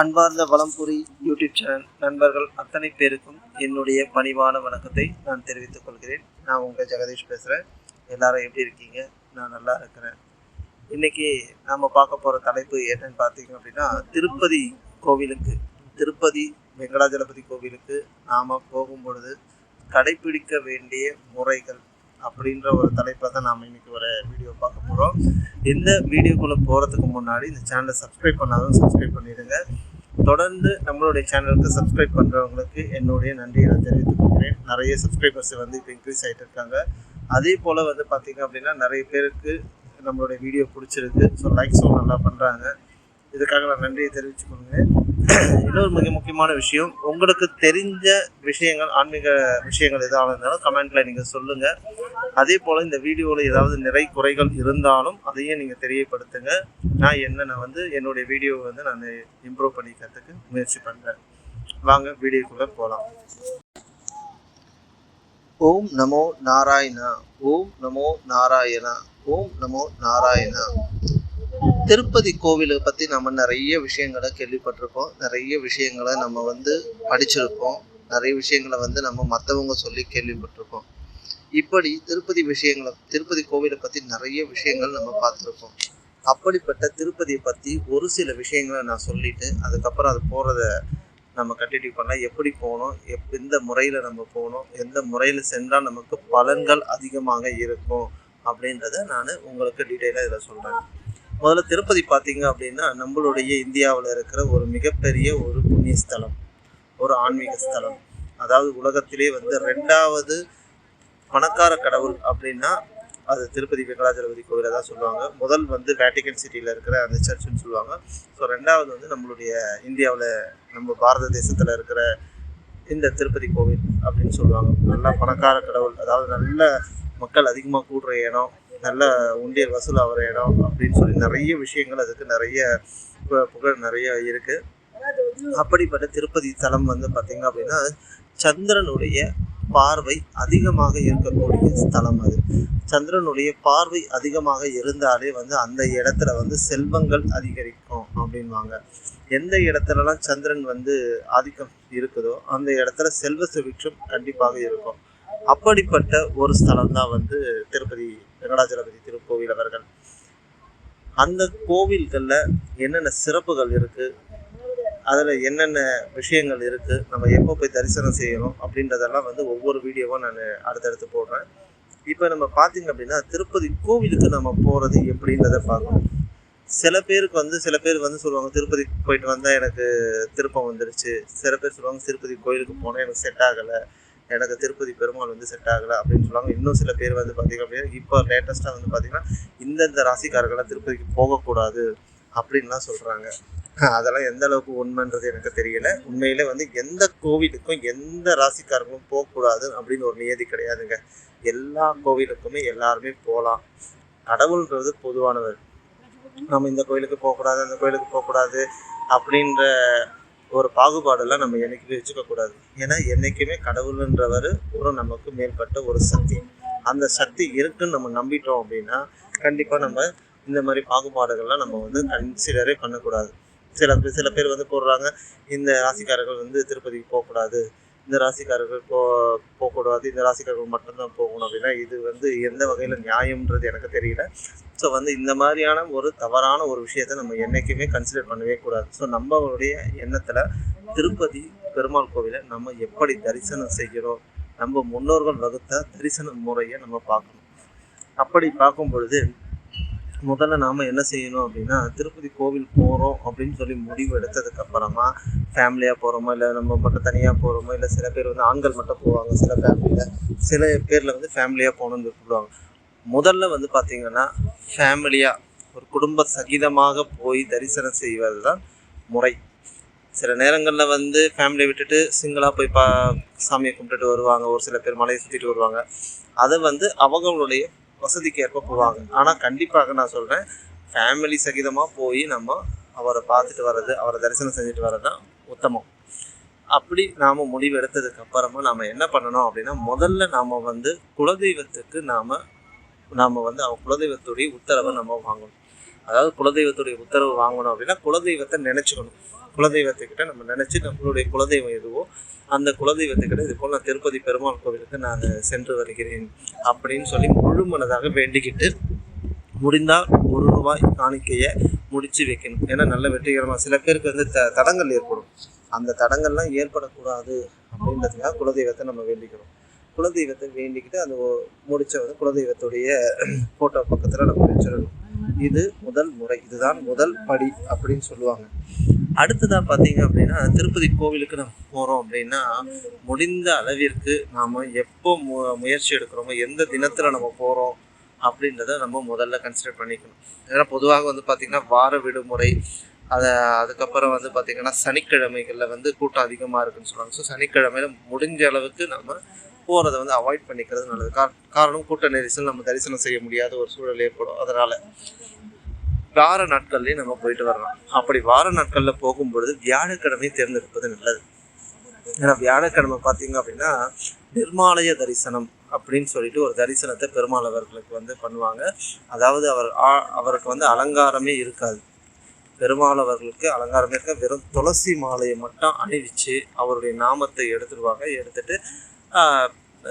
அன்பார்ந்த Valampuri YouTube channel நண்பர்கள் அத்தனை பேருக்கும் என்னுடைய பணிவான வணக்கத்தை நான் தெரிவித்துக் கொள்கிறேன். நான் உங்கள் ஜெகதீஷ் பேசுகிறேன் எல்லாரும் எப்படி இருக்கீங்க? நான் நல்லா இருக்கிறேன். இன்றைக்கி நாம் பார்க்க போகிற தலைப்பு என்னன்னு பார்த்தீங்க அப்படின்னா திருப்பதி கோவிலுக்கு திருப்பதி வெங்கடாஜலபதி கோவிலுக்கு நாம் போகும்பொழுது கடைபிடிக்க வேண்டிய முறைகள் அப்படின்ற ஒரு தலைப்பை தான் நாம் இன்னைக்கு ஒரு வீடியோ பார்க்க போகிறோம் இந்த வீடியோக்குள்ளே போகிறதுக்கு முன்னாடி இந்த சேனலை சப்ஸ்கிரைப் பண்ணாலும் சப்ஸ்கிரைப் பண்ணிடுங்க. தொடர்ந்து நம்மளுடைய சேனலுக்கு சப்ஸ்கிரைப் பண்ணுறவங்களுக்கு என்னுடைய நன்றியை நான் தெரிவித்துக் கொள்கிறேன். நிறைய சப்ஸ்கிரைபர்ஸ் வந்து இப்போ இன்க்ரீஸ் ஆகிட்டு இருக்காங்க. அதே போல் வந்து பார்த்திங்க அப்படின்னா நிறைய பேருக்கு நம்மளுடைய வீடியோ பிடிச்சிருக்கு. ஸோ லைக்ஸும் நல்லா பண்ணுறாங்க இதுக்காக நான் நன்றியை தெரிவிச்சுக்கொள்கிறேன் இன்னொரு மிக முக்கியமான விஷயம் உங்களுக்கு தெரிஞ்ச விஷயங்கள் ஆன்மீக விஷயங்கள் எதாவது இருந்தாலும் கமெண்ட்ல நீங்கள் சொல்லுங்கள் அதே போல் இந்த வீடியோவில் ஏதாவது நிறை குறைகள் இருந்தாலும் அதையும் நீங்கள் தெரியப்படுத்துங்க. நான் என்னென்ன வந்து என்னுடைய வீடியோவை வந்து நான் இம்ப்ரூவ் பண்ணிக்கிறதுக்கு முயற்சி பண்ணுறேன் வாங்க வீடியோக்குள்ளே போகலாம் ஓம் நமோ நாராயணா ஓம் நமோ நாராயணா ஓம் நமோ நாராயணா. திருப்பதி கோவிலை பற்றி நம்ம நிறைய விஷயங்களை கேள்விப்பட்டிருப்போம் நிறைய விஷயங்களை நம்ம வந்து படிச்சிருப்போம். நிறைய விஷயங்களை வந்து நம்ம மற்றவங்க சொல்லி கேள்விப்பட்டிருப்போம் இப்படி திருப்பதி விஷயங்களை திருப்பதி கோவிலை பற்றி நிறைய விஷயங்கள் நம்ம பார்த்துருப்போம் அப்படிப்பட்ட திருப்பதியை பற்றி ஒரு சில விஷயங்களை நான் சொல்லிட்டு அதுக்கப்புறம் அது போகிறத நம்ம கண்டினியூ பண்ணலாம். எப்படி போகணும்? எப் எந்த முறையில் நம்ம போகணும்? எந்த முறையில் சென்றால் நமக்கு பலன்கள் அதிகமாக இருக்கும்? அப்படின்றத நான் உங்களுக்கு டீட்டெயிலாக இதில் சொல்கிறேன் முதல்ல திருப்பதி பார்த்தீங்க அப்படின்னா நம்மளுடைய இந்தியாவில் இருக்கிற ஒரு மிகப்பெரிய ஒரு புண்ணிய ஸ்தலம் ஒரு ஆன்மீக ஸ்தலம். அதாவது உலகத்திலே வந்து ரெண்டாவது பணக்கார கடவுள் அப்படின்னா அது திருப்பதி வெங்கடாஜலபதி கோவிலை தான் சொல்லுவாங்க. முதல் வந்து வேட்டிகன் சிட்டியில் இருக்கிற அந்த சர்ச்சுன்னு சொல்லுவாங்க. ஸோ ரெண்டாவது வந்து நம்மளுடைய இந்தியாவில் நம்ம பாரத தேசத்தில் இருக்கிற இந்த திருப்பதி கோவில் அப்படின்னு சொல்லுவாங்க. நல்ல பணக்கார கடவுள் அதாவது நல்ல மக்கள் அதிகமாக கூடுற இடம். நல்ல உண்டியல் வசூல் ஆகிற இடம் அப்படின்னு சொல்லி நிறைய விஷயங்கள் அதுக்கு நிறைய புகழ் நிறைய இருக்கு. அப்படிப்பட்ட திருப்பதி தலம் வந்து பார்த்தீங்க அப்படின்னா சந்திரனுடைய பார்வை அதிகமாக இருக்கக்கூடிய ஸ்தலம் அது. சந்திரனுடைய பார்வை அதிகமாக இருந்தாலே வந்து அந்த இடத்துல வந்து செல்வங்கள் அதிகரிக்கும் அப்படின்வாங்க. எந்த இடத்துலலாம் சந்திரன் வந்து ஆதிக்கம் இருக்குதோ அந்த இடத்துல செல்வ சுவிற்றம் கண்டிப்பாக இருக்கும். அப்படிப்பட்ட ஒரு ஸ்தலம் தான் வந்து திருப்பதி வெங்கடாஜலபதி திருக்கோவில் அவர்கள். அந்த கோவில்களில் என்னென்ன சிறப்புகள் இருக்குது அதில் என்னென்ன விஷயங்கள் இருக்குது நம்ம எப்போ போய் தரிசனம் செய்யணும் அப்படின்றதெல்லாம் வந்து ஒவ்வொரு வீடியோவும் நான் அடுத்தடுத்து போடுறேன். இப்போ நம்ம பார்த்திங்க அப்படின்னா திருப்பதி கோவிலுக்கு நம்ம போகிறது எப்படின்றத பார்க்கணும். சில பேருக்கு வந்து சில பேர் வந்து சொல்லுவாங்க திருப்பதி போயிட்டு வந்தால் எனக்கு திருப்பம் வந்துருச்சு. சில பேர் சொல்லுவாங்க திருப்பதி கோயிலுக்கு போனால் எனக்கு செட் ஆகலை. எனக்கு திருப்பதி பெருமாள் வந்து செட் ஆகலை அப்படின்னு சொல்லுவாங்க. இன்னும் சில பேர் வந்து பார்த்தீங்க அப்படின்னா இப்போ லேட்டஸ்ட்டாக வந்து பார்த்தீங்கன்னா இந்தந்த ராசிக்காரர்கள்லாம் திருப்பதிக்கு போகக்கூடாது அப்படின்லாம் சொல்கிறாங்க அதெல்லாம் எந்த அளவுக்கு உண்மைன்றது எனக்கு தெரியல. உண்மையிலே வந்து எந்த கோவிலுக்கும் எந்த ராசிக்காரங்களும் போகக்கூடாது அப்படின்னு ஒரு நியதி கிடையாதுங்க. எல்லா கோவிலுக்குமே எல்லாருமே போகலாம். கடவுள்ன்றது பொதுவானவர் நம்ம இந்த கோயிலுக்கு போகக்கூடாது அந்த கோயிலுக்கு போகக்கூடாது அப்படின்ற ஒரு பாகுபாடெல்லாம் நம்ம என்றைக்குமே வச்சுக்கக்கூடாது. ஏன்னா என்றைக்குமே கடவுள்ன்றவர் ஒரு நமக்கு மேற்பட்ட ஒரு சக்தி. அந்த சக்தி இருக்குன்னு நம்ம நம்பிட்டோம் அப்படின்னா கண்டிப்பாக நம்ம இந்த மாதிரி பாகுபாடுகள்லாம் நம்ம வந்து கன்சிடரே பண்ணக்கூடாது. சில பேர் சில பேர் வந்து போடுறாங்க இந்த ராசிக்காரர்கள் வந்து திருப்பதிக்கு போகக்கூடாது. இந்த ராசிக்காரர்கள் போ போகக்கூடாது இந்த ராசிக்காரர்கள் மட்டும்தான் போகணும் அப்படின்னா இது வந்து எந்த வகையில் நியாயம்ன்றது எனக்கு தெரியல. ஸோ வந்து இந்த மாதிரியான ஒரு தவறான ஒரு விஷயத்த நம்ம என்றைக்குமே கன்சிடர் பண்ணவே கூடாது. ஸோ நம்மளுடைய எண்ணத்தில் திருப்பதி பெருமாள் கோவிலை நம்ம எப்படி தரிசனம் செய்கிறோம் நம்ம முன்னோர்கள் வகுத்த தரிசன முறையை நம்ம பார்க்கணும். அப்படி பார்க்கும் பொழுது முதல்ல நாம் என்ன செய்யணும் அப்படின்னா திருப்பதி கோவில் போகிறோம் அப்படின்னு சொல்லி முடிவு எடுத்ததுக்கப்புறமா ஃபேமிலியாக போகிறோமோ இல்லை நம்ம மட்டும் தனியாக போகிறோமோ இல்லை சில பேர் வந்து ஆண்கள் மட்டும் போவாங்க சில ஃபேமிலியில் சில பேரில் வந்து ஃபேமிலியாக போகணும்னு கூப்பிடுவாங்க முதல்ல வந்து பார்த்திங்கன்னா ஃபேமிலியாக ஒரு குடும்ப சகிதமாக போய் தரிசனம் செய்வது தான் முறை. சில நேரங்களில் வந்து ஃபேமிலியை விட்டுட்டு சிங்கிளாக போய் பா சாமியை கும்பிட்டுட்டு வருவாங்க ஒரு சில பேர் மலையை சுற்றிட்டு வருவாங்க. அதை வந்து அவங்களுடைய வசதிக்கு ஏற்ப போவாங்க. ஆனால் கண்டிப்பாக நான் சொல்கிறேன் ஃபேமிலி சகிதமாக போய் நம்ம அவரை பார்த்துட்டு வர்றது அவரை தரிசனம் செஞ்சுட்டு வர்றது தான் உத்தமம். அப்படி நாம் முடிவு எடுத்ததுக்கு அப்புறமா நாம் என்ன பண்ணணும் அப்படின்னா முதல்ல நாம் வந்து குலதெய்வத்துக்கு நாம் நாம் வந்து அவங்க குலதெய்வத்துடைய உத்தரவை நம்ம வாங்கணும். அதாவது குலதெய்வத்துடைய உத்தரவு வாங்கணும் அப்படின்னா குலதெய்வத்தை நினச்சிக்கணும். குலதெய்வத்துக்கிட்ட நம்ம நினச்சி நம்மளுடைய குலதெய்வம் எதுவோ அந்த குலதெய்வத்துக்கிட்ட இது போல் நான் திருப்பதி பெருமாள் கோவிலுக்கு நான் சென்று வருகிறேன் அப்படின்னு சொல்லி முழு மனதாக வேண்டிக்கிட்டு முடிந்தால் ஒரு ரூபாய் காணிக்கையை முடிச்சு வைக்கணும். ஏன்னா நல்ல வெற்றிகரமாக சில பேருக்கு வந்து த தடங்கள் ஏற்படும். அந்த தடங்கள்லாம் ஏற்படக்கூடாது அப்படின்றதுக்காக குலதெய்வத்தை நம்ம வேண்டிக்கிறோம். குலதெய்வத்தை வேண்டிக்கிட்டு அந்த ஒ- முடிச்ச வந்து குலதெய்வத்துடைய ஃபோட்டோ பக்கத்தில் நம்ம வச்சிடணும். இது முதல் முறை இதுதான் முதல் படி அப்படின்னு சொல்லுவாங்க. அடுத்ததாக பார்த்தீங்க அப்படின்னா திருப்பதி கோவிலுக்கு நம்ம போகிறோம் அப்படின்னா முடிந்த அளவிற்கு நாம் எப்போ மு முயற்சி எடுக்கிறோமோ எந்த தினத்தில் நம்ம போகிறோம் அப்படின்றத நம்ம முதல்ல கன்சிடர் பண்ணிக்கணும். ஏன்னா பொதுவாக வந்து பார்த்திங்கன்னா வார விடுமுறை அதை அதுக்கப்புறம் வந்து பார்த்திங்கன்னா சனிக்கிழமைகளில் வந்து கூட்டம் அதிகமாக இருக்குன்னு சொல்லுவாங்க. ஸோ சனிக்கிழமையில முடிஞ்ச அளவுக்கு நம்ம போகிறத வந்து அவாய்ட் பண்ணிக்கிறது நல்லது. கா காரணம் கூட்ட நெரிசல் நம்ம தரிசனம் செய்ய முடியாத ஒரு சூழல் ஏற்படும். அதனால் வார நாட்கள்லேயும் நம்ம போயிட்டு வரலாம். அப்படி வார நாட்களில் போகும்பொழுது வியாழக்கிழமை தேர்ந்தெடுப்பது நல்லது. ஏன்னா வியாழக்கிழமை பார்த்தீங்க அப்படின்னா நிர்மாலய தரிசனம் அப்படின்னு சொல்லிட்டு ஒரு தரிசனத்தை பெருமாள் அவர்களுக்கு வந்து பண்ணுவாங்க. அதாவது அவர் ஆ- அவருக்கு வந்து அலங்காரமே இருக்காது. பெருமாள் அவர்களுக்கு அலங்காரமே இருக்க வெறும் துளசி மாலையை மட்டும் அணிவிச்சு அவருடைய நாமத்தை எடுத்துடுவாங்க எடுத்துட்டு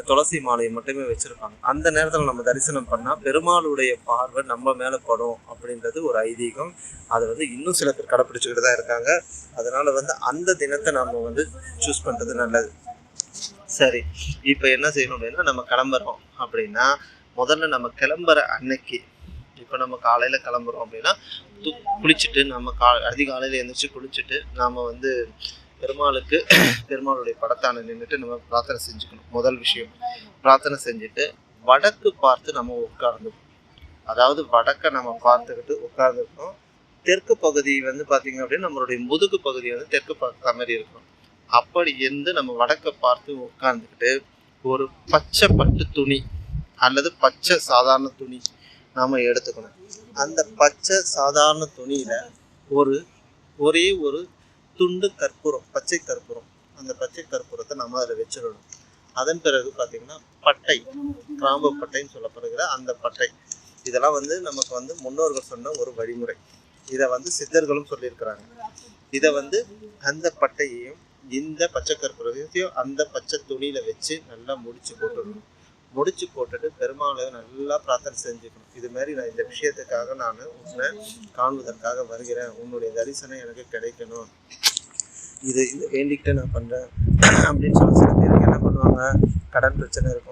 துளசி மாலையை மட்டுமே வச்சுருப்பாங்க. அந்த நேரத்தில் நம்ம தரிசனம் பண்ணால் பெருமாளுடைய பார்வை நம்ம மேலே படும் அப்படின்றது ஒரு ஐதீகம். அதை வந்து இன்னும் சில பேர் கடைப்பிடிச்சிக்கிட்டு தான் இருக்காங்க. அதனால் வந்து அந்த தினத்தை நம்ம வந்து சூஸ் பண்ணுறது நல்லது. சரி இப்போ என்ன செய்யணும் அப்படின்னா நம்ம கிளம்புறோம் அப்படின்னா முதல்ல நம்ம கிளம்புற அன்னைக்கு இப்போ நம்ம காலையில் கிளம்புறோம் அப்படின்னா குளிச்சுட்டு நம்ம கா அதிகாலையில் எழுந்திரிச்சு குளிச்சுட்டு நாம் வந்து பெருமாளுக்கு பெருமாளுடைய படத்தான நின்றுட்டு நம்ம பிரார்த்தனை செஞ்சுக்கணும். முதல் விஷயம் பிரார்த்தனை செஞ்சுட்டு வடக்கு பார்த்து நம்ம உட்கார்ந்துக்கணும் அதாவது வடக்கை நம்ம பார்த்துக்கிட்டு உட்கார்ந்துருக்கணும் தெற்கு பகுதி வந்து பார்த்தீங்க அப்படின்னா நம்மளுடைய முதுகு பகுதி வந்து தெற்கு பார்க்குற மாதிரி இருக்கும். அப்படி இருந்து நம்ம வடக்கை பார்த்து உட்கார்ந்துக்கிட்டு ஒரு பச்சை பட்டு துணி அல்லது பச்சை சாதாரண துணி நாம் எடுத்துக்கணும். அந்த பச்சை சாதாரண துணியில் ஒரு ஒரே ஒரு துண்டு கற்பூரம் பச்சை கற்பூரம். அந்த பச்சை கற்பூரத்தை நம்ம அதில் வச்சிடணும். அதன் பிறகு பார்த்தீங்கன்னா பட்டை கிராம்பு பட்டைன்னு சொல்லப்படுகிற அந்த பட்டை. இதெல்லாம் வந்து நமக்கு வந்து முன்னோர்கள் சொன்ன ஒரு வழிமுறை. இதை வந்து சித்தர்களும் சொல்லியிருக்கிறாங்க. இதை வந்து அந்த பட்டையையும் இந்த பச்சை கற்பூரத்தையும் அந்த பச்சை துணியில் வச்சு நல்லா முடிச்சு போட்டுடணும். முடிச்சு போட்டுட்டு பெருமாளை நல்லா பிரார்த்தனை செஞ்சுக்கணும். இது மாதிரி நான் இந்த விஷயத்துக்காக நான் உன்னை காண்பதற்காக வருகிறேன். உன்னுடைய தரிசனம் எனக்கு கிடைக்கணும். இது இது வேண்டிக்கிட்டு நான் பண்ணுறேன் அப்படின்னு சொல்லி சில பேருக்கு என்ன பண்ணுவாங்க? கடன் பிரச்சனை இருக்கும்.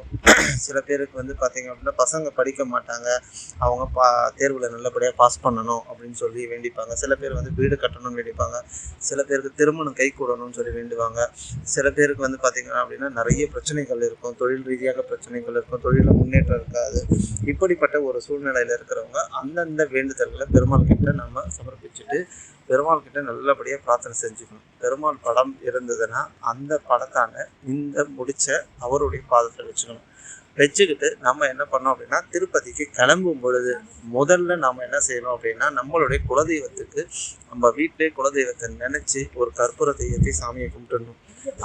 சில பேருக்கு வந்து பார்த்திங்க அப்படின்னா பசங்க படிக்க மாட்டாங்க. அவங்க பா தேர்வில் நல்லபடியாக பாஸ் பண்ணணும் அப்படின்னு சொல்லி வேண்டிப்பாங்க. சில பேர் வந்து வீடு கட்டணும்னு வேண்டிப்பாங்க. சில பேருக்கு திருமணம் கை கூடணும்னு சொல்லி வேண்டுவாங்க. சில பேருக்கு வந்து பார்த்திங்கன்னா அப்படின்னா நிறைய பிரச்சனைகள் இருக்கும். தொழில் ரீதியாக பிரச்சனைகள் இருக்கும். தொழிலில் முன்னேற்றம் இருக்காது. இப்படிப்பட்ட ஒரு சூழ்நிலையில் இருக்கிறவங்க அந்தந்த வேண்டுதல்களை பெருமாள் கிட்ட நம்ம சமர்ப்பிச்சுட்டு பெருமாள் கிட்ட நல்லபடியாக பிரார்த்தனை செஞ்சுக்கணும். பெருமாள் படம் இருந்ததுன்னா அந்த படத்தான இந்த முடிச்ச அவருடைய பாதத்தில் வச்சுக்கணும். வச்சுக்கிட்டு நம்ம என்ன பண்ணோம் அப்படின்னா திருப்பதிக்கு கிளம்பும் பொழுது முதல்ல நாம் என்ன செய்யணும் அப்படின்னா நம்மளுடைய குலதெய்வத்துக்கு நம்ம வீட்டிலே குலதெய்வத்தை நினச்சி ஒரு கற்பூர தெய்வத்தை சாமியை கும்பிட்டுடணும்.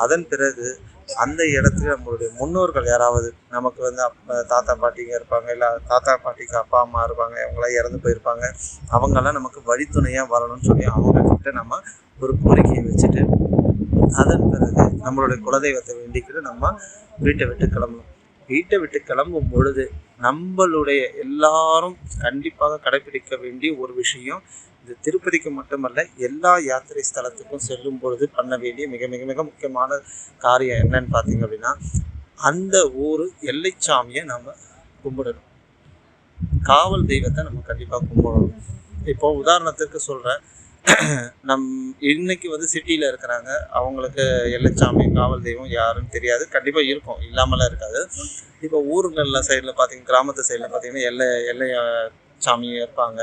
அதன் பிறகு அந்த இடத்துல நம்மளுடைய முன்னோர்கள் யாராவது நமக்கு வந்து அப்பா தாத்தா பாட்டிங்க இருப்பாங்க இல்லை தாத்தா பாட்டிக்கு அப்பா அம்மா இருப்பாங்க அவங்களாம் இறந்து போயிருப்பாங்க. அவங்கெல்லாம் நமக்கு வழித்துணையாக வரணும்னு சொல்லி அவங்கக்கிட்ட நம்ம ஒரு கோரிக்கையை வச்சுட்டு அதன் பிறகு நம்மளுடைய குலதெய்வத்தை வேண்டிக்கிட்டு நம்ம வீட்டை விட்டு கிளம்பணும். வீட்டை விட்டு கிளம்பும் பொழுது நம்மளுடைய எல்லாரும் கண்டிப்பாக கடைபிடிக்க வேண்டிய ஒரு விஷயம் இது திருப்பதிக்கு மட்டுமல்ல எல்லா யாத்திரை ஸ்தலத்துக்கும் செல்லும் பொழுது பண்ண வேண்டிய மிக மிக மிக முக்கியமான காரியம் என்னன்னு பார்த்தீங்க அப்படின்னா அந்த ஊர் எல்லைச்சாமியை நம்ம கும்பிடணும். காவல் தெய்வத்தை நம்ம கண்டிப்பாக கும்பிடணும். இப்போ உதாரணத்துக்கு சொல்கிறேன் நம் இன்னைக்கு வந்து சிட்டியில் இருக்கிறாங்க. அவங்களுக்கு எல்லைச்சாமி காவல் தெய்வம் யாருன்னு தெரியாது. கண்டிப்பாக இருக்கும். இல்லாமலாம் இருக்காது. இப்போ ஊருங்களில் சைடில் பார்த்தீங்கன்னா கிராமத்து சைடில் பார்த்தீங்கன்னா எல்லை எல்லை சாமியும் சாமி இருப்பாங்க.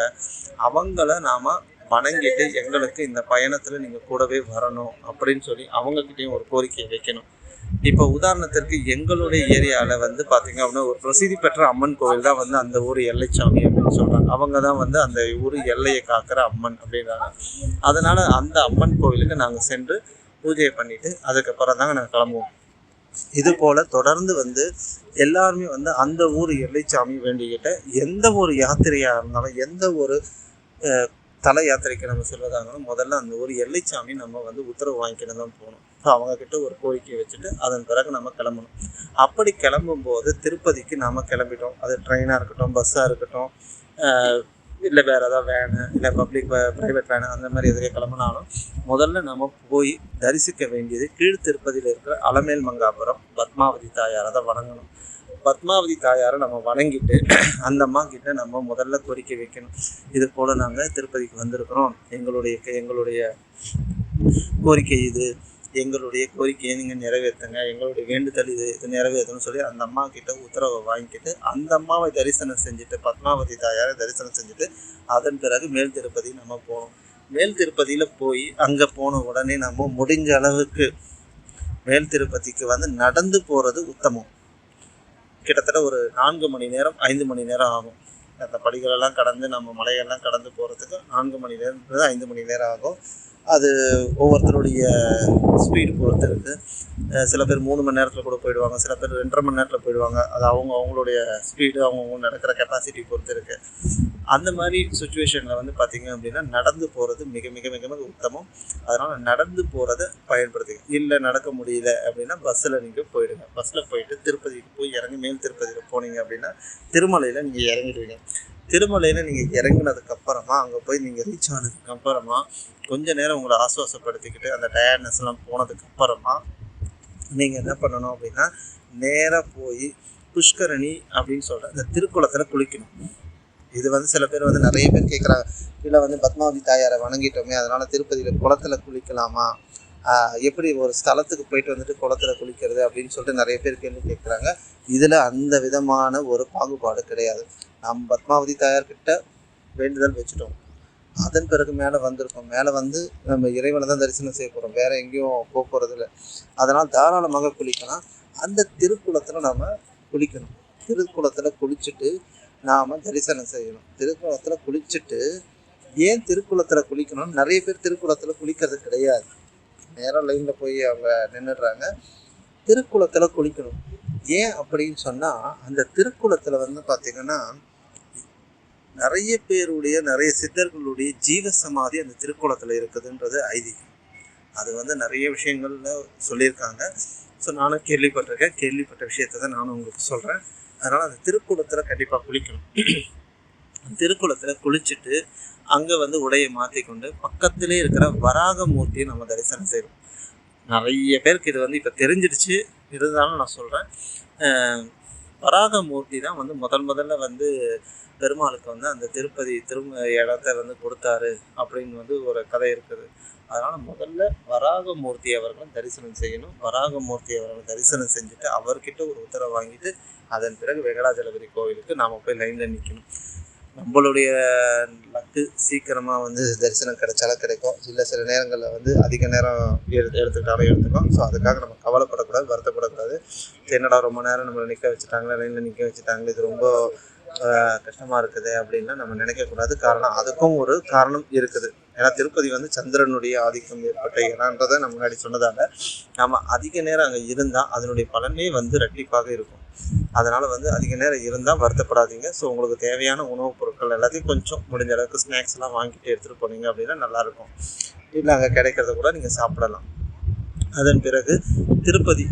அவங்கள நாம் வணங்கிட்டு எங்களுக்கு இந்த பயணத்தில் நீங்கள் கூடவே வரணும் அப்படின்னு சொல்லி அவங்கக்கிட்டேயும் ஒரு கோரிக்கையை வைக்கணும். இப்போ உதாரணத்திற்கு எங்களுடைய ஏரியாவில் வந்து பார்த்தீங்க அப்படின்னா ஒரு பிரசித்தி பெற்ற அம்மன் கோவில் தான் வந்து அந்த ஊர் எல்லைச்சாமி அப்படின்னு சொல்கிறாங்க அவங்க தான் வந்து அந்த ஊர் எல்லையை காக்கிற அம்மன் அப்படின்றாங்க. அதனால் அந்த அம்மன் கோவிலுக்கு நாங்கள் சென்று பூஜையை பண்ணிவிட்டு அதுக்கப்புறம் தாங்க நாங்கள் கிளம்புவோம். இது போல் தொடர்ந்து வந்து எல்லாருமே வந்து அந்த ஊர் எல்லைச்சாமி வேண்டிக்கிட்ட எந்த ஒரு யாத்திரையாக இருந்தாலும் எந்த ஒரு தல யாத்திரைக்கு நம்ம செல்வதாகணும். முதல்ல அந்த ஒரு எல்லைச்சாமி நம்ம வந்து உத்தரவு வாங்கிக்கிட்டு தான் போகணும். ஸோ அவங்கக்கிட்ட ஒரு கோரிக்கையை வச்சுட்டு அதன் பிறகு நம்ம கிளம்பணும். அப்படி கிளம்பும்போது திருப்பதிக்கு நாம் கிளம்பிட்டோம். அது ட்ரெயினாக இருக்கட்டும் பஸ்ஸாக இருக்கட்டும் இல்லை வேறு ஏதாவது வேனு இல்லை பப்ளிக் ப்ரைவேட் வேனு அந்த மாதிரி எதுக்கே கிளம்புனாலும் முதல்ல நம்ம போய் தரிசிக்க வேண்டியது கீழ் திருப்பதியில் இருக்கிற அலமேல் மங்காபுரம் பத்மாவதி தாயாரை தான் வணங்கணும். பத்மாவதி தாயாரை நம்ம வணங்கிட்டு அந்த அம்மா கிட்ட நம்ம முதல்ல கோரிக்கை வைக்கணும். இது போல் நாங்கள் திருப்பதிக்கு வந்திருக்கிறோம். எங்களுடைய எங்களுடைய கோரிக்கை இது. எங்களுடைய கோரிக்கையை நீங்கள் நிறைவேற்றுங்க எங்களுடைய வேண்டுதல் இது இது நிறைவேற்றணும்னு சொல்லி அந்த அம்மா கிட்ட உத்தரவை வாங்கிக்கிட்டு அந்த அம்மாவை தரிசனம் செஞ்சுட்டு பத்மாவதி தாயாரை தரிசனம் செஞ்சுட்டு அதன் பிறகு மேல் திருப்பதி நம்ம போகணும் மேல் திருப்பதியில் போய் அங்கே போன உடனே நம்ம முடிஞ்ச அளவுக்கு மேல் திருப்பதிக்கு வந்து நடந்து போகிறது உத்தமம். கிட்டத்தட்ட ஒரு நான்கு மணி நேரம் ஐந்து மணி நேரம் ஆகும். அந்த படிகளெல்லாம் கடந்து நம்ம மலையெல்லாம் கடந்து போகிறதுக்கு நான்கு மணி நேரம் ஐந்து மணி நேரம் ஆகும். அது ஒவ்வொருத்தருடைய ஸ்பீடு பொறுத்து இருக்குது சில பேர் மூணு மணி நேரத்தில் கூட போயிடுவாங்க சில பேர் ரெண்டரை மணி நேரத்தில் போயிடுவாங்க. அது அவங்க அவங்களுடைய ஸ்பீடு அவங்கவுங்க நடக்கிற கெப்பாசிட்டி பொறுத்து இருக்குது அந்த மாதிரி சுச்சுவேஷனில் வந்து பார்த்திங்க அப்படின்னா நடந்து போகிறது மிக மிக மிக மிக உத்தமம். அதனால் நடந்து போகிறத பயன்படுத்துங்க. இல்லை நடக்க முடியல அப்படின்னா பஸ்ஸில் நீங்கள் போயிடுங்க. பஸ்ஸில் போயிட்டு திருப்பதிக்கு போய் இறங்கி மேல் திருப்பதியில் போனீங்க அப்படின்னா திருமலையில் நீங்கள் இறங்கிடுவீங்க. திருமலையில் நீங்கள் இறங்கினதுக்கு அப்புறமா அங்கே போய் நீங்கள் ரீச் ஆனதுக்கு அப்புறமா கொஞ்ச நேரம் உங்களை ஆசுவாசப்படுத்திக்கிட்டு அந்த டயர்ட்னஸ்லாம் போனதுக்கு அப்புறமா நீங்கள் என்ன பண்ணணும் அப்படின்னா நேராக போய் புஷ்கரணி அப்படின்னு சொல்கிற அந்த திருக்குளத்தில் குளிக்கணும். இது வந்து சில பேர் வந்து நிறைய பேர் கேட்குறாங்க இல்லை வந்து பத்மாவதி தாயாரை வணங்கிட்டோமே அதனால் திருப்பதியில் குளத்துல குளிக்கலாமா? எப்படி ஒரு ஸ்தலத்துக்கு போயிட்டு வந்துட்டு குளத்துல குளிக்கிறது அப்படின்னு சொல்லிட்டு நிறைய பேர் கேள்வி கேட்குறாங்க இதில் அந்த விதமான ஒரு பாகுபாடு கிடையாது. நாம் பத்மாவதி தாயார்கிட்ட வேண்டுதல் வச்சுட்டோம். அதன் பிறகு மேலே வந்திருக்கோம். மேலே வந்து நம்ம இறைவனை தான் தரிசனம் செய்ய போகிறோம் வேறு எங்கேயும் போக போகிறது இல்லை அதனால் தாராளமாக குளிக்கலாம். அந்த திருக்குளத்தில் நாம் குளிக்கணும். திருக்குளத்தில் குளிச்சுட்டு நாம் தரிசனம் செய்யணும். திருக்குளத்தில் குளிச்சுட்டு ஏன் திருக்குளத்தில் குளிக்கணும் நிறைய பேர் திருக்குளத்தில் குளிக்கிறது கிடையாது. நேராக லைனில் போய் அவங்க நின்றுடுறாங்க திருக்குளத்தில் குளிக்கணும். ஏன் அப்படின்னு சொன்னால் அந்த திருக்குளத்தில் வந்து பார்த்திங்கன்னா நிறைய பேருடைய நிறைய சித்தர்களுடைய ஜீவ சமாதி அந்த திருக்குளத்தில் இருக்குதுன்றது ஐதீகம். அது வந்து நிறைய விஷயங்களில் சொல்லியிருக்காங்க. ஸோ நானும் கேள்விப்பட்டிருக்கேன். கேள்விப்பட்ட விஷயத்தை தான் நானும் உங்களுக்கு சொல்கிறேன் அதனால் அந்த திருக்குளத்தில் கண்டிப்பாக குளிக்கணும். திருக்குளத்தில் குளிச்சுட்டு அங்கே வந்து உடையை மாற்றிக்கொண்டு பக்கத்திலே இருக்கிற வராக மூர்த்தியை நம்ம தரிசனம் செய்யணும் நிறைய பேருக்கு இது வந்து இப்போ தெரிஞ்சிடுச்சு. இருந்தாலும் நான் சொல்கிறேன் வராக மூர்த்தி தான் வந்து முதல் முதல்ல வந்து பெருமாளுக்கு வந்து அந்த திருப்பதி திரும்ப இடத்த வந்து கொடுத்தாரு அப்படின்னு வந்து ஒரு கதை இருக்குது. அதனால் முதல்ல வராகமூர்த்தி அவர்களும் தரிசனம் செய்யணும். வராகமூர்த்தி அவர்களும் தரிசனம் செஞ்சுட்டு அவர்கிட்ட ஒரு உத்தரவு வாங்கிட்டு அதன் பிறகு வெங்கடாஜலபதி கோவிலுக்கு நாம் போய் லைனில் நிற்கணும் நம்மளுடைய லக்கு சீக்கிரமாக வந்து தரிசனம் கிடைச்சாலும் கிடைக்கும். இல்லை சில நேரங்களில் வந்து அதிக நேரம் எடுத்து எடுத்துக்கிட்டாலும் எடுத்துக்கும். ஸோ அதுக்காக நம்ம கவலைப்படக்கூடாது வருத்தப்படக்கூடாது. என்னடா ரொம்ப நேரம் நம்மளை நிற்க வச்சுட்டாங்களே லைனில் நிற்க வச்சுட்டாங்களே இது ரொம்ப கஷ்டமாக இருக்குது அப்படின்னா நம்ம நினைக்கக்கூடாது. காரணம் அதுக்கும் ஒரு காரணம் இருக்குது. ஏன்னா திருப்பதி வந்து சந்திரனுடைய ஆதிக்கம் ஏற்பட்ட இடான்றதை நம்ம முன்னாடி சொன்னதால் நம்ம அதிக நேரம் அங்கே இருந்தால் அதனுடைய பலனே வந்து ரெட்டிப்பாக இருக்கும். அதனால் வந்து அதிக நேரம் இருந்தால் வருத்தப்படாதீங்க. ஸோ உங்களுக்கு தேவையான உணவுப் பொருட்கள் எல்லாத்தையும் கொஞ்சம் முடிஞ்ச அளவுக்கு ஸ்நாக்ஸ் எல்லாம் வாங்கிட்டு எடுத்துகிட்டு போனீங்க அப்படின்னா நல்லாயிருக்கும் இல்லை அங்கே கிடைக்கிறத கூட நீங்கள் சாப்பிடலாம். அதன் பிறகு திருப்பதி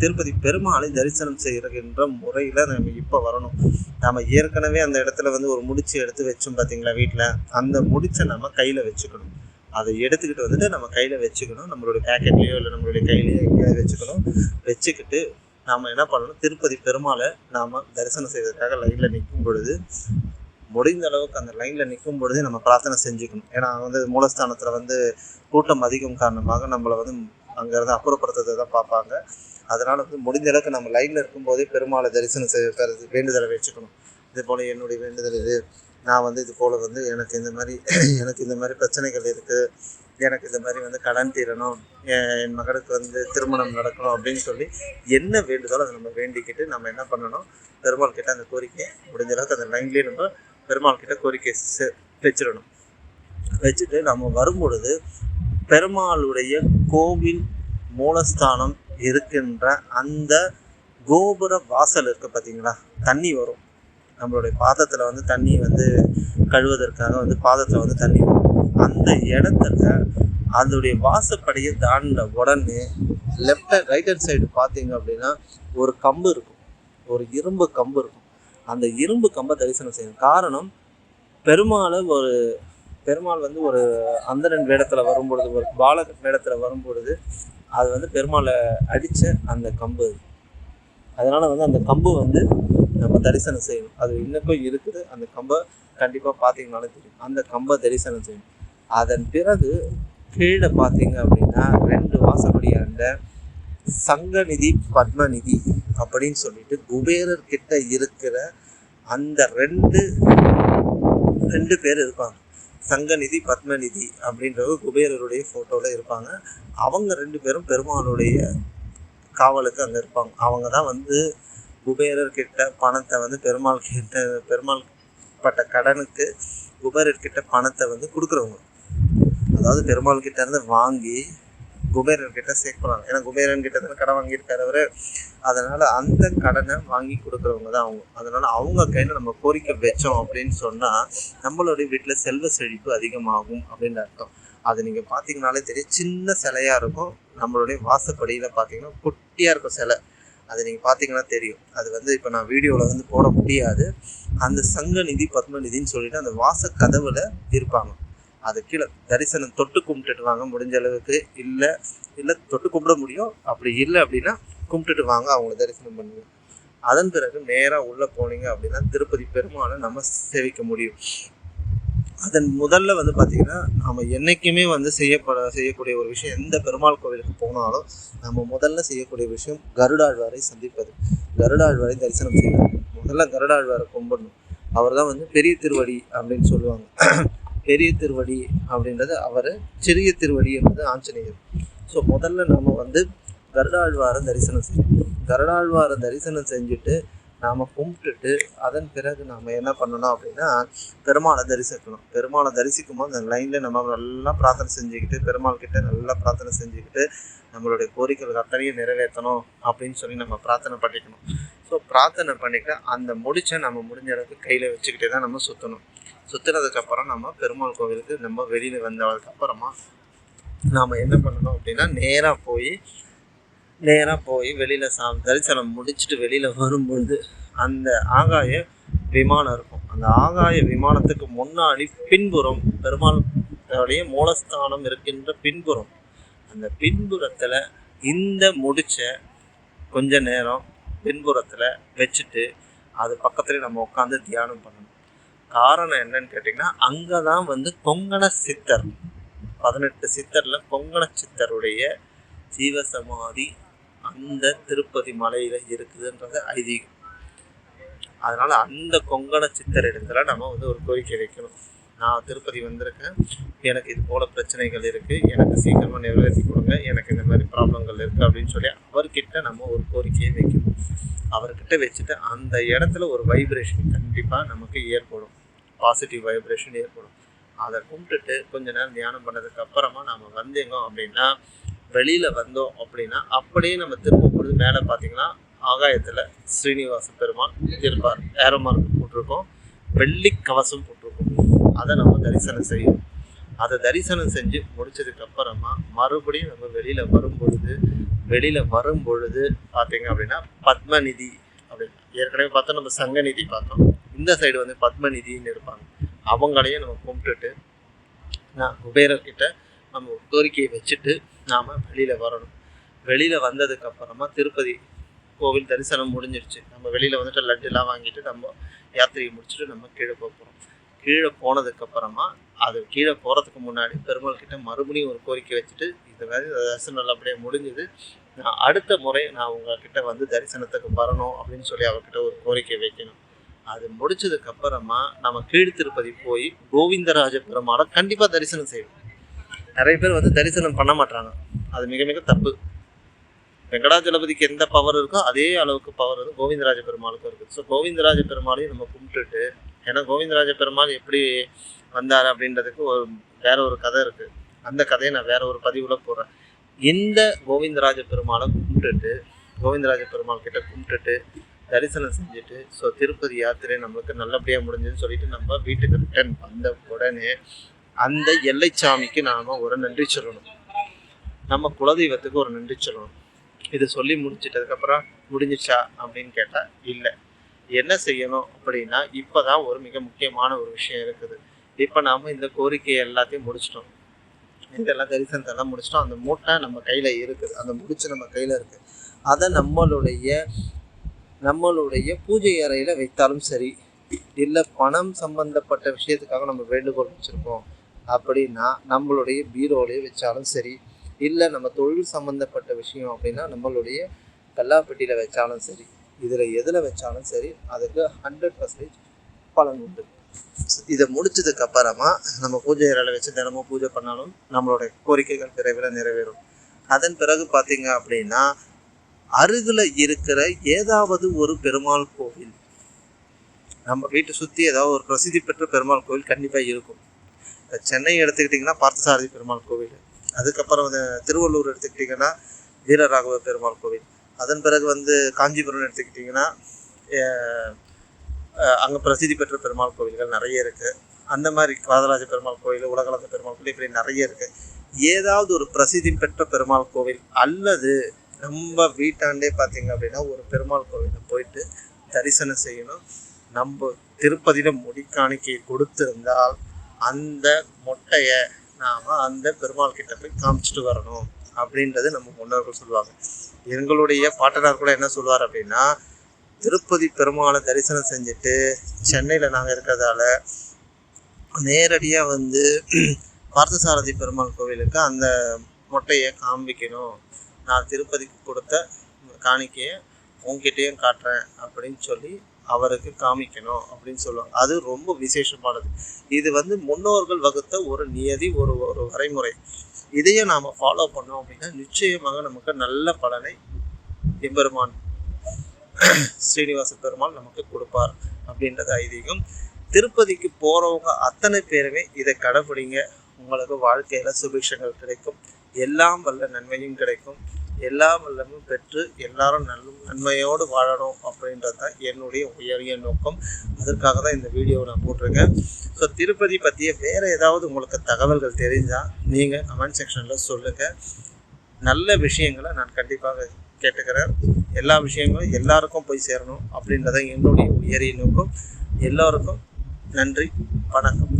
திருப்பதி பெருமாளை தரிசனம் செய்கின்ற முறையில் நம்ம இப்போ வரணும். நம்ம ஏற்கனவே அந்த இடத்துல வந்து ஒரு முடிச்சு எடுத்து வச்சோம் பார்த்தீங்களா வீட்டில் அந்த முடிச்சை நம்ம கையில் வச்சுக்கணும். அதை எடுத்துக்கிட்டு வந்துட்டு நம்ம கையில் வச்சுக்கணும். நம்மளுடைய பேக்கெட்லேயோ இல்லை நம்மளுடைய கையிலையோ எங்கேயாவது வச்சுக்கணும். வச்சுக்கிட்டு நாம் என்ன பண்ணணும்? திருப்பதி பெருமாளை நாம் தரிசனம் செய்வதற்காக லைனில் நிற்கும் பொழுது முடிந்த அளவுக்கு அந்த லைனில் நிற்கும் பொழுதே நம்ம பிரார்த்தனை செஞ்சுக்கணும். ஏன்னா வந்து மூலஸ்தானத்தில் வந்து கூட்டம் அதிகம் காரணமாக நம்மளை வந்து அங்கேருந்து அப்புறப்படுத்துறதை தான் பார்ப்பாங்க. அதனால் வந்து முடிந்த அளவுக்கு நம்ம லைனில் இருக்கும்போதே பெருமாளை தரிசனம் செய்யறது வேண்டுதலை வச்சுக்கணும். இதே போல் என்னுடைய வேண்டுதல் இது. நான் வந்து இது போல் வந்து எனக்கு இந்த மாதிரி எனக்கு இந்த மாதிரி பிரச்சனைகள் இருக்குது எனக்கு இந்த மாதிரி வந்து கடன் தீரணும் என் மகளுக்கு வந்து திருமணம் நடக்கணும் அப்படின்னு சொல்லி என்ன வேண்டுதோ அதை நம்ம வேண்டிக்கிட்டு நம்ம என்ன பண்ணணும்? பெருமாள் கிட்ட அந்த கோரிக்கையை முடிஞ்ச அளவுக்கு அந்த லைன்லேயே நம்ம பெருமாள் கிட்ட கோரிக்கை செ- வச்சிடணும். வச்சுட்டு நம்ம வரும்பொழுது பெருமாளுடைய கோவில் மூலஸ்தானம் இருக்கின்ற அந்த கோபுர வாசல் இருக்கு பார்த்தீங்களா தண்ணி வரும். நம்மளுடைய பாதத்தில் வந்து தண்ணி வந்து கழுவதற்காக வந்து பாதத்தில் வந்து தண்ணி வரும். அந்த இடத்துல அதோடைய வாசப்படியை தாண்டின உடனே லெஃப்ட் ரைட் ஹேண்ட் சைடு பார்த்தீங்க அப்படின்னா ஒரு கம்பு இருக்கும். ஒரு இரும்பு கம்பு இருக்கும். அந்த இரும்பு கம்பை தரிசனம் செய்யணும். காரணம் பெருமாளை ஒரு பெருமாள் வந்து ஒரு அந்தரன் வேடத்தில் வரும்பொழுது ஒரு பாலக வேடத்தில் வரும்பொழுது அது வந்து பெருமாளை அடித்த அந்த கம்பு அதனால் வந்து அந்த கம்பு வந்து நம்ம தரிசனம் செய்யணும். அது இன்னக்கும் இருக்குது. அந்த கம்பை கண்டிப்பாக பார்த்தீங்கனாலே தெரியும். அந்த கம்பை தரிசனம் செய்யணும். அதன் பிறகு கீழே பார்த்தீங்க அப்படின்னா ரெண்டு வாசப்படியாண்ட சங்கநிதி பத்மநிதி அப்படின்னு சொல்லிட்டு குபேரர் கிட்ட இருக்கிற அந்த ரெண்டு ரெண்டு பேர் இருப்பாங்க. சங்கநிதி பத்மநிதி அப்படின்றவங்க குபேரருடைய ஃபோட்டோவில் இருப்பாங்க. அவங்க ரெண்டு பேரும் பெருமாளுடைய காவலுக்கு அங்கே இருப்பாங்க. அவங்க தான் வந்து குபேரர் கிட்ட பணத்தை வந்து பெருமாள் கிட்ட பெருமாள் பட்ட கடனுக்கு குபேரர் கிட்ட பணத்தை வந்து கொடுக்குறவங்க. அதாவது பெருமாள் கிட்ட இருந்து வாங்கி குபேரர் கிட்ட சேர்க்குறாங்க. ஏன்னா குபேரன் கிட்ட தான் கடன் வாங்கியிருக்காரு அவரு அதனால அந்த கடனை வாங்கி கொடுக்குறவங்க தான் அவங்க. அதனால அவங்க கையில் நம்ம கோரிக்கை வச்சோம் அப்படின்னு சொன்னா நம்மளுடைய வீட்டில் செல்வ செழிப்பு அதிகமாகும் அப்படின்னு அர்த்தம். அது நீங்க பார்த்தீங்கனாலே தெரியும். சின்ன சிலையா இருக்கும். நம்மளுடைய வாசப்படியில் பார்த்தீங்கன்னா குட்டியா இருக்கும் சிலை. அது நீங்கள் பார்த்தீங்கன்னா தெரியும். அது வந்து இப்போ நான் வீடியோவில் வந்து போட முடியாது. அந்த சங்க நிதி பத்மநிதின்னு சொல்லிட்டு அந்த வாச கதவுல இருப்பாங்க. அது கீழே தரிசனம் தொட்டு கும்பிட்டுட்டு வாங்க முடிஞ்ச அளவுக்கு. இல்லை இல்லை தொட்டு கும்பிட முடியும். அப்படி இல்லை அப்படின்னா கும்பிட்டுட்டு வாங்க அவங்கள தரிசனம் பண்ணுங்க. அதன் பிறகு நேராக உள்ளே போனீங்க அப்படின்னா திருப்பதி பெருமாளை நம்ம சேவிக்க முடியும். அதன் முதல்ல வந்து பார்த்திங்கன்னா நம்ம என்றைக்குமே வந்து செய்யப்பட செய்யக்கூடிய ஒரு விஷயம் எந்த பெருமாள் கோவிலுக்கு போனாலும் நம்ம முதல்ல செய்யக்கூடிய விஷயம் கருடாழ்வாரை சந்திப்பது. கருடாழ்வாரை தரிசனம் செய்யணும் முதல்ல கருடாழ்வாரை கும்பிடணும். அவர் தான் வந்து பெரிய திருவடி அப்படின்னு சொல்லுவாங்க. பெரிய திருவடி அப்படின்றது அவர் சிறிய திருவடி என்பது ஆஞ்சநேயர். ஸோ முதல்ல நம்ம வந்து கருடாழ்வாரை தரிசனம் செய்யணும். கருடாழ்வாரை தரிசனம் செஞ்சுட்டு நாம் கும்பிட்டுட்டு அதன் பிறகு நாம் என்ன பண்ணணும் அப்படின்னா பெருமாளை தரிசிக்கணும். பெருமாளை தரிசிக்கும் போது அந்த லைனில் நம்ம நல்லா பிரார்த்தனை செஞ்சுக்கிட்டு பெருமாள் கிட்ட நல்லா பிரார்த்தனை செஞ்சுக்கிட்டு நம்மளுடைய கோரிக்கைகள் அத்தனையும் நிறைவேற்றணும் அப்படின்னு சொல்லி நம்ம பிரார்த்தனை பண்ணிக்கணும். ஸோ பிரார்த்தனை பண்ணிக்க அந்த முடிச்சை நம்ம முடிஞ்ச அளவுக்கு கையில் வச்சுக்கிட்டே தான் நம்ம சுற்றணும் சுற்றுனதுக்கப்புறம் நம்ம பெருமாள் கோவிலுக்கு நம்ம வெளியில் வந்ததுக்கு அப்புறமா நாம் என்ன பண்ணணும் அப்படின்னா நேராக போய் நேராக போய் வெளியில் சா தரிசனம் முடிச்சுட்டு வெளியில் வரும்பொழுது அந்த ஆகாய விமானம் இருக்கும். அந்த ஆகாய விமானத்துக்கு முன்னாடி பின்புறம் பெருமாளுடைய மூலஸ்தானம் இருக்கின்ற பின்புறம் அந்த பின்புறத்தில் இந்த முடிச்ச கொஞ்ச நேரம் பின்புறத்தில் வச்சுட்டு அது பக்கத்துலேயே நம்ம உட்காந்து தியானம் பண்ணணும். காரணம் என்னன்னு கேட்டிங்கன்னா அங்கே தான் வந்து கொங்கண சித்தர். பதினெட்டு சித்தரில் கொங்கண சித்தருடைய ஜீவசமாதி அந்த திருப்பதி மலையில் இருக்குதுன்றது ஐதீகம். அதனால் அந்த கொங்கண சித்தர் இடத்துல நம்ம வந்து ஒரு கோரிக்கை வைக்கணும். நான் திருப்பதி வந்திருக்கேன். எனக்கு இது போல் பிரச்சனைகள் இருக்குது எனக்கு சீக்கிரமாக நிறைவேற்றி கொடுங்க. எனக்கு இந்த மாதிரி ப்ராப்ளங்கள் இருக்குது அப்படின்னு சொல்லி அவர்கிட்ட நம்ம ஒரு கோரிக்கையை வைக்கணும். அவர்கிட்ட வச்சுட்டு அந்த இடத்துல ஒரு வைப்ரேஷன் கண்டிப்பாக நமக்கு ஏற்படும். பாசிட்டிவ் வைப்ரேஷன் ஏற்படும். அதை கும்பிட்டுட்டு கொஞ்ச நேரம் தியானம் பண்ணதுக்கு அப்புறமா நம்ம வந்தீங்க அப்படின்னா வெளியில் வந்தோம் அப்படின்னா அப்படியே நம்ம திரும்ப பொழுது மேலே பார்த்தீங்கன்னா ஆகாயத்தில் ஸ்ரீனிவாச பெருமான் இருப்பார். ஏரோ மார்க் போட்டிருக்கோம். வெள்ளி கவசம் போட்டிருக்கோம். அதை நம்ம தரிசனம் செய்யணும். அதை தரிசனம் செஞ்சு முடிச்சதுக்கு அப்புறமா மறுபடியும் நம்ம வெளியில் வரும் பொழுது வெளியில் வரும் பொழுது பார்த்தீங்க அப்படின்னா பத்மநிதி அப்படின்னு. ஏற்கனவே பார்த்தோம் நம்ம சங்கநிதி பார்த்தோம். இந்த சைடு வந்து பத்மநிதின்னு இருப்பாங்க. அவங்களையும் நம்ம கும்பிட்டுட்டு நான் குபேரர்கிட்ட நம்ம கோரிக்கையை வச்சுட்டு நாம் வெளியில் வரணும். வெளியில் வந்ததுக்கப்புறமா திருப்பதி கோவில் தரிசனம் முடிஞ்சிருச்சு. நம்ம வெளியில் வந்துட்டு லட்டுலாம் வாங்கிட்டு நம்ம யாத்திரையை முடிச்சுட்டு நம்ம கீழே போக போகிறோம் கீழே போனதுக்கப்புறமா அது கீழே போகிறதுக்கு முன்னாடி பெருமாள் கிட்ட மறுபடியும் ஒரு கோரிக்கை வச்சுட்டு இந்த மாதிரி தரிசனம் அப்படியே முடிஞ்சுது. நான் அடுத்த முறை நான் உங்ககிட்ட வந்து தரிசனத்துக்கு வரணும் அப்படின்னு சொல்லி அவர்கிட்ட ஒரு கோரிக்கை வைக்கணும். அது முடிச்சதுக்கு அப்புறமா நம்ம கீழ் திருப்பதி போய் கோவிந்தராஜ பெருமாளை கண்டிப்பாக தரிசனம் செய்யணும் நிறைய பேர் வந்து தரிசனம் பண்ண மாட்டாங்க. அது மிக மிக தப்பு. வெங்கடாஜலபதிக்கு எந்த பவர் இருக்கோ அதே அளவுக்கு பவர் வந்து கோவிந்தராஜ பெருமாளுக்கும் இருக்குது. ஸோ கோவிந்தராஜ பெருமாளையும் நம்ம கும்பிட்டுட்டு ஏன்னா கோவிந்தராஜ பெருமாள் எப்படி வந்தார் அப்படின்றதுக்கு ஒரு வேற ஒரு கதை இருக்குது அந்த கதையை நான் வேற ஒரு பதிவில் போடுறேன். இந்த கோவிந்தராஜ பெருமாளை கும்பிட்டுட்டு கோவிந்தராஜ பெருமாள் கிட்ட கும்பிட்டுட்டு தரிசனம் செஞ்சுட்டு ஸோ திருப்பதி யாத்திரை நம்மளுக்கு நல்லபடியாக முடிஞ்சதுன்னு சொல்லிட்டு நம்ம வீட்டுக்கு ரிட்டர்ன் வந்த உடனே அந்த எல்லைச்சாமிக்கு நாம் ஒரு நன்றி சொல்லணும். நம்ம குலதெய்வத்துக்கு ஒரு நன்றி சொல்லணும். இது சொல்லி முடிச்சிட்டதுக்கப்புறம் முடிஞ்சிச்சா அப்படின்னு கேட்டால் இல்லை. என்ன செய்யணும் அப்படின்னா இப்போ தான் ஒரு மிக முக்கியமான ஒரு விஷயம் இருக்குது. இப்போ நாம் இந்த கோரிக்கையை எல்லாத்தையும் முடிச்சிட்டோம். இதெல்லாம் தரிசனத்தெல்லாம் முடிச்சிட்டோம். அந்த மூட்டை நம்ம கையில் இருக்குது. அந்த முடிச்சு நம்ம கையில் இருக்குது அதை நம்மளுடைய நம்மளுடைய பூஜை அறையில் வைத்தாலும் சரி இல்லை பணம் சம்பந்தப்பட்ட விஷயத்துக்காக நம்ம வேண்டுகோள் வச்சுருக்கோம் அப்படின்னா நம்மளுடைய பீரோலையே வச்சாலும் சரி இல்லை நம்ம தொழில் சம்மந்தப்பட்ட விஷயம் அப்படின்னா நம்மளுடைய கல்லாப்பட்டியில் வச்சாலும் சரி இதில் எதில் வச்சாலும் சரி அதுக்கு ஹண்ட்ரட் பர்சன்டேஜ் பலன் உண்டு. இதை முடிச்சதுக்கு அப்புறமா நம்ம பூஜை அறையில் வச்சு தினமும் பூஜை பண்ணாலும் நம்மளுடைய கோரிக்கைகள் விரைவில் நிறைவேறும். அதன் பிறகு பார்த்தீங்க அப்படின்னா அருகில் இருக்கிற ஏதாவது ஒரு பெருமாள் கோவில். நம்ம வீட்டை சுற்றி ஏதாவது ஒரு பிரசித்தி பெற்ற பெருமாள் கோவில் கண்டிப்பாக இருக்கும். இப்போ சென்னை எடுத்துக்கிட்டிங்கன்னா பார்த்தசாரதி பெருமாள் கோவில். அதுக்கப்புறம் வந்து திருவள்ளூர் எடுத்துக்கிட்டிங்கன்னா வீரராகவ பெருமாள் கோவில். அதன் பிறகு வந்து காஞ்சிபுரம் எடுத்துக்கிட்டிங்கன்னா அங்கே பிரசித்தி பெற்ற பெருமாள் கோவில்கள் நிறைய இருக்குது அந்த மாதிரி காதராஜ பெருமாள் கோவில் உலகளந்த பெருமாள் கோவில் இப்படி நிறைய இருக்குது ஏதாவது ஒரு பிரசித்தி பெற்ற பெருமாள் கோவில் அல்லது நம்ம வீட்டாண்டே பார்த்தீங்க அப்படின்னா ஒரு பெருமாள் கோவிலில் போயிட்டு தரிசனம் செய்யணும். நம்ம திருப்பதியில் முடி காணிக்கை கொடுத்திருந்தால் அந்த மொட்டையை நாம் அந்த பெருமாள் கிட்ட போய் காமிச்சிட்டு வரணும் அப்படின்றது நம்ம முன்னோர்கள் சொல்லுவாங்க. எங்களுடைய பாட்டனார் கூட என்ன சொல்லுவார் அப்படின்னா திருப்பதி பெருமாளை தரிசனம் செஞ்சுட்டு சென்னையில் நாங்கள் இருக்கிறதால நேரடியாக வந்து பார்த்தசாரதி பெருமாள் கோவிலுக்கு அந்த மொட்டையை காமிக்கணும். நான் திருப்பதிக்கு கொடுத்த காணிக்கையை உங்ககிட்டயும் காட்டுறேன் அப்படின்னு சொல்லி அவருக்கு காமிக்கணும் அப்படின்னு சொல்லுவாங்க. அது ரொம்ப விசேஷமானது. இது வந்து முன்னோர்கள் வகுத்த ஒரு நியதி ஒரு ஒரு வரைமுறை. இதையும் நாம் ஃபாலோ பண்ணோம் அப்படின்னா நிச்சயமாக நமக்கு நல்ல பலனை எம்பெருமான் ஸ்ரீனிவாச பெருமாள் நமக்கு கொடுப்பார் அப்படின்றது ஐதீகம். திருப்பதிக்கு போகிறவங்க அத்தனை பேருமே இதை கடைப்பிடிங்க. உங்களுக்கு வாழ்க்கையில் சுபிக்ஷங்கள் கிடைக்கும். எல்லாம் வல்ல நன்மையும் கிடைக்கும். எல்லா வல்லமும் பெற்று எல்லாரும் நல்ல நன்மையோடு வாழணும் அப்படின்றது தான் என்னுடைய உயரிய நோக்கம். அதற்காக தான் இந்த வீடியோவை நான் போட்டிருக்கேன். ஸோ திருப்பதி பற்றிய வேறு ஏதாவது உங்களுக்கு தகவல்கள் தெரிஞ்சால் நீங்கள் கமெண்ட் செக்ஷனில் சொல்லுங்கள் நல்ல விஷயங்களை நான் கண்டிப்பாக கேட்டுக்கிறேன். எல்லா விஷயங்களும் எல்லாருக்கும் போய் சேரணும் அப்படின்றத என்னுடைய உயரிய நோக்கம். எல்லோருக்கும் நன்றி வணக்கம்.